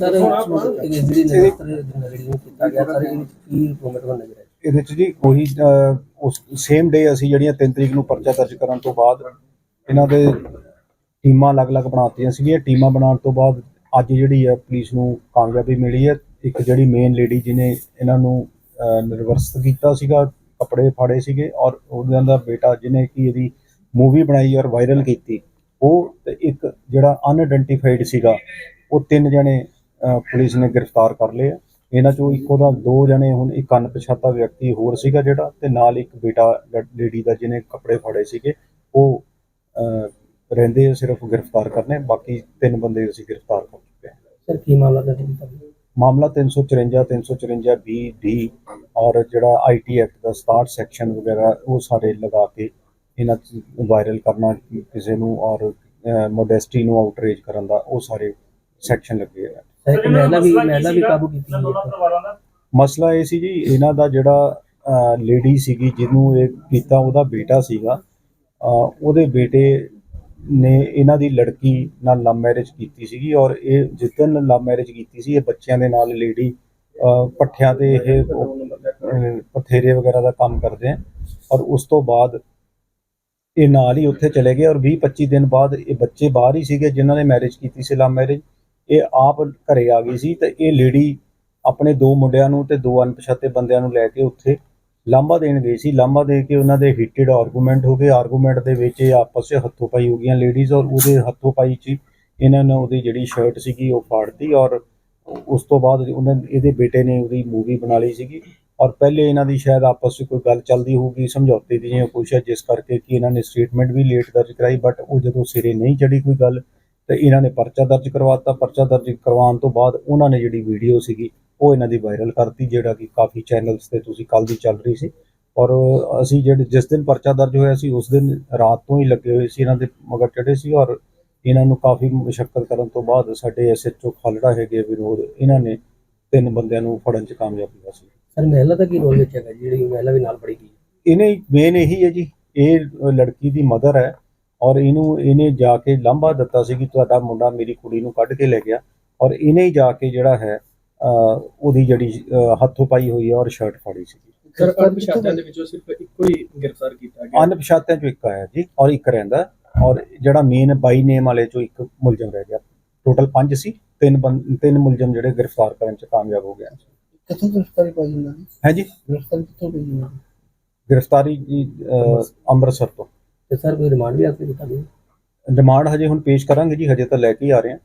Sir ਇਹ ਜਿਹੜੀ ਨਿਰੰਤਰ ਜਿਹੜੀ ਨੂੰ ਕੀਤਾ ਗਿਆ ਸਰ ਇਹ ਕੀ ਇੰਪਰੂਵਮੈਂਟ ਹੋਣਾ ਚਾਹੀਦਾ ਇਹਦੇ ਚ ਜੀ ਉਹੀ ਉਸ ਸੇਮ ਡੇ ਅਸੀਂ ਜਿਹੜੀਆਂ 3 ਤਰੀਕ ਨੂੰ ਪਰਚਾ ਦਰਜ ਕਰਨ ਤੋਂ ਬਾਅਦ ਇਹਨਾਂ ਦੇ ਟੀਮਾਂ ਅਲੱਗ-ਅਲੱਗ ਬਣਾਤੀਆਂ ਸੀਗੀਆਂ। ਟੀਮਾਂ ਬਣਾਉਣ ਤੋਂ ਬਾਅਦ ਅੱਜ ਜਿਹੜੀ ਹੈ ਪੁਲਿਸ ਨੂੰ ਕਾਮਯਾਬੀ ਮਿਲੀ ਹੈ। ਇੱਕ ਜਿਹੜੀ ਮੇਨ ਲੇਡੀ ਜਿਹਨੇ ਇਹਨਾਂ ਨੂੰ ਨਿਰਵਸਤ ਕੀਤਾ ਸੀਗਾ ਕੱਪੜੇ ਫਾੜੇ ਸੀਗੇ ਔਰ ਉਹਨਾਂ ਦਾ ਬੇਟਾ ਜਿਹਨੇ ਕਿ ਇਹਦੀ ਮੂਵੀ ਬਣਾਈ ਔਰ ਵਾਇਰਲ ਕੀਤੀ ਉਹ ਤੇ ਇੱਕ ਜਿਹੜਾ ਅਨਆਇਡੈਂਟੀਫਾਈਡ ਸੀਗਾ ਉਹ ਤਿੰਨ ਜਣੇ ਪੁਲਿਸ ਨੇ ਗ੍ਰਿਫਤਾਰ ਕਰ ਲਏ ਆ ਇਹਨਾਂ ਚੋਂ ਇੱਕ ਉਹਦਾ ਦੋ ਜਣੇ ਹੁਣ ਇੱਕ ਅਣਪਛਾਤਾ ਵਿਅਕਤੀ ਹੋਰ ਸੀਗਾ ਜਿਹੜਾ ਤੇ ਨਾਲ ਇੱਕ ਬੇਟਾ ਲੇਡੀ ਦਾ ਜਿਹਨੇ ਕੱਪੜੇ ਫਾੜੇ ਸੀਗੇ। ਉਹ ਰਹਿੰਦੇ ਸਿਰਫ ਗ੍ਰਿਫਤਾਰ ਕਰਨੇ ਬਾਕੀ ਤਿੰਨ ਬੰਦੇ ਅਸੀਂ ਗ੍ਰਿਫਤਾਰ ਕਰ ਚੁੱਕੇ ਹਾਂ। ਸਰ ਕੀ ਮਾਮਲਾ ਗਿਆ? ਮਾਮਲਾ 354 354 ਬੀ ਡੀ ਔਰ ਜਿਹੜਾ ਆਈਟੀ ਐਕਟ ਦਾ 67 ਸੈਕਸ਼ਨ ਵਗੈਰਾ ਉਹ ਸਾਰੇ ਲਗਾ ਕੇ ਇਹਨਾਂ ਵਾਇਰਲ ਕਰਨਾ ਕਿਸੇ ਨੂੰ ਔਰ ਮੋਡੈਸਟੀ ਨੂੰ ਆਊਟਰੇਜ ਕਰਨ ਦਾ ਉਹ ਸਾਰੇ ਸੈਕਸ਼ਨ ਲੱਗੇ ਆ। ਸਰ ਇੱਕ ਮਹਿਲਾ ਵੀ ਮਹਿਲਾ ਵੀ ਕਾਬੂ ਕੀਤੀ ਗਈ ਹੈ ਮਸਲਾ ਇਹ ਸੀ ਜੀ ਇਹਨਾਂ ਦਾ ਜਿਹੜਾ ਲੇਡੀ ਸੀਗੀ ਜਿਹਨੂੰ ਇਹ ਕੀਤਾ ਉਹਦਾ ਬੇਟਾ ਸੀਗਾ। ਅਹ, ਉਹਦੇ ਬੇਟੇ ਨੇ ਇਹਨਾਂ ਦੀ ਲੜਕੀ ਨਾਲ ਲਵ ਮੈਰਿਜ ਕੀਤੀ ਸੀਗੀ ਔਰ ਇਹ ਜਿੱਦਨ ਲਵ ਮੈਰਿਜ ਕੀਤੀ ਸੀ ਇਹ ਬੱਚਿਆਂ ਦੇ ਨਾਲ ਲੇਡੀ ਪੱਠਿਆਂ ਤੇ ਇਹ ਪਥੇਰੇ ਵਗੈਰਾ ਦਾ ਕੰਮ ਕਰਦੇ ਆ। ਔਰ ਉਸ ਤੋਂ ਬਾਅਦ ਇਹ ਨਾਲ ਹੀ ਉੱਥੇ ਚਲੇ ਗਏ ਔਰ 20 25 ਦਿਨ ਬਾਅਦ ਇਹ ਬੱਚੇ ਬਾਹਰ ਹੀ ਸੀਗੇ ਜਿਨ੍ਹਾਂ ਨੇ ਮੈਰਿਜ ਕੀਤੀ ਸੀ ਲਵ ਮੈਰਿਜ। ਇਹ ਆਪ ਘਰੇ ਆ ਗਈ ਸੀ ਤੇ ਇਹ ਲੇਡੀ ਆਪਣੇ ਦੋ ਮੁੰਡਿਆਂ ਨੂੰ ਤੇ ਦੋ ਅਣਪਛਾਤੇ ਬੰਦਿਆਂ ਨੂੰ ਲੈ ਕੇ ਉੱਥੇ ਲਾਂਬਾ ਦੇਣ ਗਈ ਸੀ। ਲਾਂਬਾ ਦੇ ਕੇ ਉਹਨਾਂ ਦੇ ਹੀਟਡ ਆਰਗੂਮੈਂਟ ਹੋ ਗਏ। ਆਰਗੂਮੈਂਟ ਦੇ ਵਿੱਚ ਇਹ ਆਪਸ ਵਿੱਚ ਹੱਥੋਂ-ਪਾਈ ਹੋ ਗਈਆਂ ਲੇਡੀਜ਼ ਔਰ ਉਹਦੇ ਹੱਥੋਂ-ਪਾਈ 'ਚ ਇਹਨਾਂ ਨੇ ਉਹਦੀ ਜਿਹੜੀ ਸ਼ਰਟ ਸੀਗੀ ਉਹ ਫਾੜਤੀ ਔਰ ਉਸ ਤੋਂ ਬਾਅਦ ਉਹਨਾਂ ਇਹਦੇ ਬੇਟੇ ਨੇ ਉਹਦੀ ਮੂਵੀ ਬਣਾ ਲਈ ਸੀਗੀ। ਔਰ ਪਹਿਲੇ ਇਹਨਾਂ ਦੀ ਸ਼ਾਇਦ ਆਪਸ ਵਿੱਚ ਕੋਈ ਗੱਲ ਚੱਲਦੀ ਹੋਊਗੀ, ਸਮਝੌਤੇ ਦੀ ਜਾਂ ਕੁਛ ਹੈ ਜਿਸ ਕਰਕੇ ਕਿ ਇਹਨਾਂ ਨੇ ਸਟੇਟਮੈਂਟ ਵੀ ਲੇਟ ਦਰਜ ਕਰਾਈ ਬਟ ਉਹ ਜਦੋਂ ਸਿਰੇ ਨਹੀਂ ਚੜੀ ਕੋਈ ਗੱਲ ਤੇ ਇਹਨਾਂ ਨੇ ਪਰਚਾ ਦਰਜ ਕਰਵਾਤਾ। ਪਰਚਾ ਦਰਜ ਕਰਵਾਉਣ ਤੋਂ ਬਾਅਦ ਉਹਨਾਂ ਨੇ ਜਿਹੜੀ ਵੀਡੀਓ ਸੀਗੀ ਉਹ ਇਹਨਾਂ ਦੀ ਵਾਇਰਲ ਕਰਤੀ ਜਿਹੜਾ ਕਿ ਕਾਫੀ ਚੈਨਲਸ ਤੇ ਤੁਸੀਂ ਕੱਲ ਦੀ ਚੱਲ ਰਹੀ ਸੀ। ਔਰ ਅਸੀਂ ਜਿਹੜੇ ਜਿਸ ਦਿਨ ਪਰਚਾ ਦਰਜ ਹੋਇਆ ਸੀ ਉਸ ਦਿਨ ਰਾਤ ਤੋਂ ਹੀ ਲੱਗੇ ਹੋਏ ਸੀ ਇਹਨਾਂ ਦੇ ਮਗਰ ਚੜੇ ਸੀ। ਔਰ ਇਹਨਾਂ ਨੂੰ ਕਾਫੀ ਮੁਸ਼ਕਲ ਕਰਨ ਤੋਂ ਬਾਅਦ ਸਾਡੇ ਐਸਐਚਓ ਖਾਲੜਾ ਹੈਗੇ ਵਿਨੋਦ ਇਹਨਾਂ ਨੇ ਤਿੰਨ ਬੰਦਿਆਂ ਨੂੰ ਫੜਨ 'ਚ ਕਾਮਯਾਬੀ ਹਾਸਲ ਸਰ ਮਹਿਲਾ ਦਾ ਕੀ ਰੋਲ ਵਿੱਚ ਹੈਗਾ? ਜਿਹੜੀ ਮਹਿਲਾ ਵੀ ਨਾਲ ਫੜੀ ਗਈ ਇਹਨੇ ਮੇਨ ਇਹੀ ਹੈ ਜੀ ਇਹ ਲੜਕੀ ਦੀ ਮਦਰ ਹੈ। ਔਰ ਇਹਨੂੰ ਇਹਨੇ ਜਾ ਕੇ ਲਾਂਭਾ ਦਿੱਤਾ ਸੀ ਕਿ ਤੁਹਾਡਾ ਮੁੰਡਾ ਮੇਰੀ ਕੁੜੀ ਨੂੰ ਕੱਢ ਕੇ ਲੈ ਗਿਆ। ਔਰ ਇਹਨੇ ਹੀ ਜਾ ਕੇ ਜਿਹੜਾ ਹੈ ਉਹਦੀ ਜਿਹੜੀ ਹੱਥੋਂ ਪਾਈ ਹੋਈ ਹੈ ਔਰ ਸ਼ਰਟ ਫਾੜੀ ਸੀ। ਸਰ ਅਣਪਛਾਤਿਆਂ ਦੇ ਵਿੱਚੋਂ ਸਿਰਫ ਇੱਕੋ ਹੀ ਗ੍ਰਿਫਤਾਰ ਕੀਤਾ ਗਿਆ? ਅਣਪਛਾਤਿਆਂ ਚੋਂ ਇੱਕ ਆਇਆ ਜੀ ਔਰ ਇੱਕ ਰਹਿੰਦਾ। ਔਰ ਜਿਹੜਾ ਮੇਨ ਬਾਈ ਨੇਮ ਵਾਲੇ ਚੋਂ ਇੱਕ ਮੁਲਜ਼ਮ ਰਹਿ ਗਿਆ। ਟੋਟਲ ਪੰਜ ਸੀ ਤਿੰਨ ਤਿੰਨ ਮੁਲਜ਼ਮ ਜਿਹੜੇ ਗ੍ਰਿਫਤਾਰ ਕਰਨ ਚ ਕਾਮਯਾਬ ਹੋ ਗਏ। ਕਿੱਥੋਂ ਗ੍ਰਿਫਤਾਰੀ ਪਾਈ ਇਹਨਾਂ ਦੀ? ਹੈ ਜੀ? ਗ੍ਰਿਫਤਾਰੀ ਕਿੱਥੋਂ ਪਈ ਇਹਨਾਂ ਦੀ? ਗ੍ਰਿਫਤਾਰੀ ਜੀ ਅੰਮ੍ਰਿਤਸਰ ਤੋਂ। ਤੇ ਸਰ ਕੋਈ ਰਿਮਾਂਡ ਵੀ ਆਖਰੀ ਕੀਤਾ ਗਿਆ ਡਿਮਾਂਡ ਹਜੇ ਹੁਣ ਪੇਸ਼ ਕਰਾਂਗੇ ਜੀ, ਹਜੇ ਤਾਂ ਲੈ ਕੇ ਹੀ ਆ ਰਹੇ ਹਾਂ।